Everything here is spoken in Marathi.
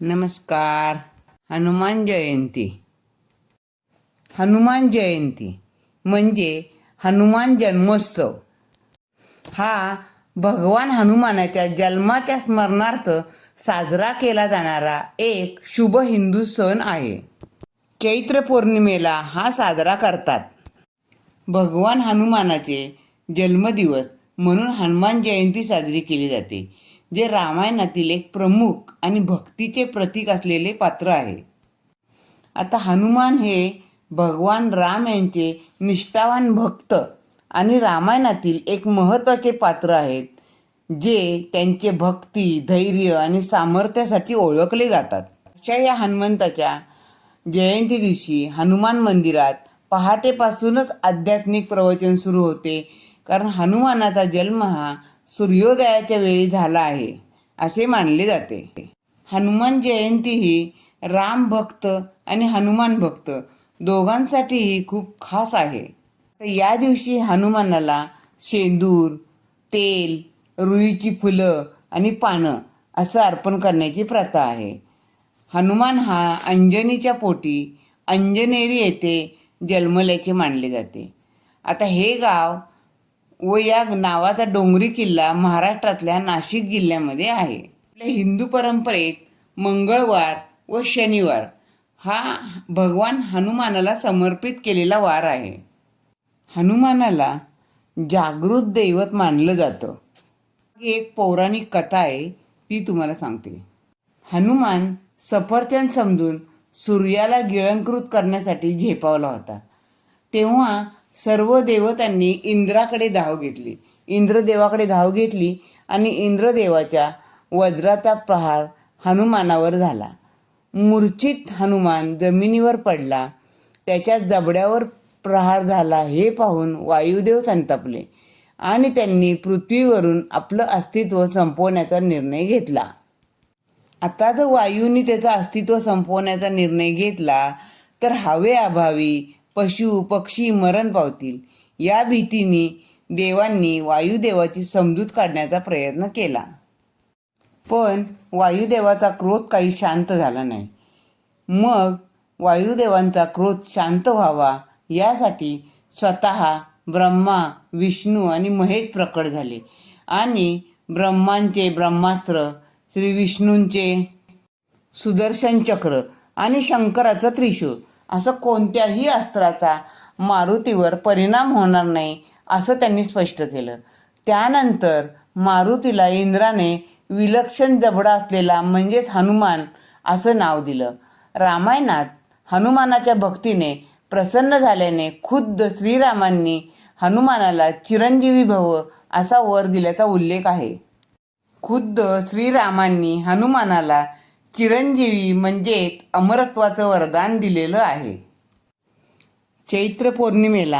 नमस्कार. हनुमान जयंती. हनुमान जयंती म्हणजे हनुमान जन्मोत्सव. हा भगवान हनुमानाच्या जन्माच्या स्मरणार्थ साजरा केला जाणारा एक शुभ हिंदू सण आहे. चैत्र पौर्णिमेला हा साजरा करतात. भगवान हनुमानाचे जन्मदिवस म्हणून हनुमान जयंती साजरी केली जाते. जे रामायणातील एक प्रमुख आणि भक्तीचे प्रतीक असलेले पात्र आहे. आता हनुमान हे भगवान राम यांचे निष्ठावान भक्त आणि रामायणातील एक महत्त्वाचे पात्र आहेत जे त्यांचे भक्ती धैर्य आणि सामर्थ्यासाठी ओळखले जातात. अशा या हनुमंताच्या जयंती दिवशी हनुमान मंदिरात पहाटेपासूनच आध्यात्मिक प्रवचन सुरू होते कारण हनुमानाचा जन्म हा सूर्योदयाच्या वेळी झाला आहे असे मानले जाते. हनुमान जयंती ही राम भक्त आणि हनुमान भक्त दोघांसाठीही खूप खास आहे. तर या दिवशी हनुमानाला शेंदूर तेल रुईची फुलं आणि पानं असं अर्पण करण्याची प्रथा आहे. हनुमान हा अंजनीच्या पोटी अंजनेरी येथे जन्मल्याचे मानले जाते. आता हे गाव व या नावाचा डोंगरी किल्ला महाराष्ट्रातल्या नाशिक जिल्ह्यामध्ये आहे. आपल्या हिंदू परंपरेत मंगळवार व शनिवार हा भगवान हनुमानाला समर्पित केलेला वार आहे. हनुमानाला जागृत दैवत मानलं जातं. ही एक पौराणिक कथा आहे ती तुम्हाला सांगते. हनुमान सफरचंद समजून सूर्याला गिळंकृत करण्यासाठी झेपावला होता. तेव्हा सर्व देवतांनी इंद्राकडे धाव घेतली. इंद्रदेवाकडे धाव घेतली आणि इंद्रदेवाच्या वज्राचा प्रहार हनुमानावर झाला. मूर्छित हनुमान जमिनीवर पडला. त्याच्या जबड्यावर प्रहार झाला हे पाहून वायुदेव संतापले आणि त्यांनी पृथ्वीवरून आपलं अस्तित्व संपवण्याचा निर्णय घेतला. आता जर वायूनी त्याचं अस्तित्व संपवण्याचा निर्णय घेतला तर हवे अभावी पशु पक्षी मरण पावतील. या भीतीने देवांनी वायुदेवाची समजूत काढण्याचा प्रयत्न केला. पण वायुदेवाचा क्रोध काही शांत झाला नाही. मग वायुदेवांचा क्रोध शांत व्हावा यासाठी स्वतः ब्रह्मा विष्णू आणि महेश प्रकट झाले आणि ब्रह्मांचे ब्रह्मास्त्र श्री विष्णूंचे सुदर्शन चक्र आणि शंकराचं त्रिशूळ असं कोणत्याही अस्त्राचा मारुतीवर परिणाम होणार नाही असं त्यांनी स्पष्ट केलं. त्यानंतर मारुतीला इंद्राने विलक्षण जबडा असलेला म्हणजेच हनुमान असं नाव दिलं. रामायणात हनुमानाच्या भक्तीने प्रसन्न झाल्याने खुद्द श्रीरामांनी हनुमानाला चिरंजीवी भव असा वर दिल्याचा उल्लेख आहे. खुद्द श्रीरामांनी हनुमानाला चिरंजीवी म्हणजे अमरत्वाचं वरदान दिलेलं आहे. चैत्र पौर्णिमेला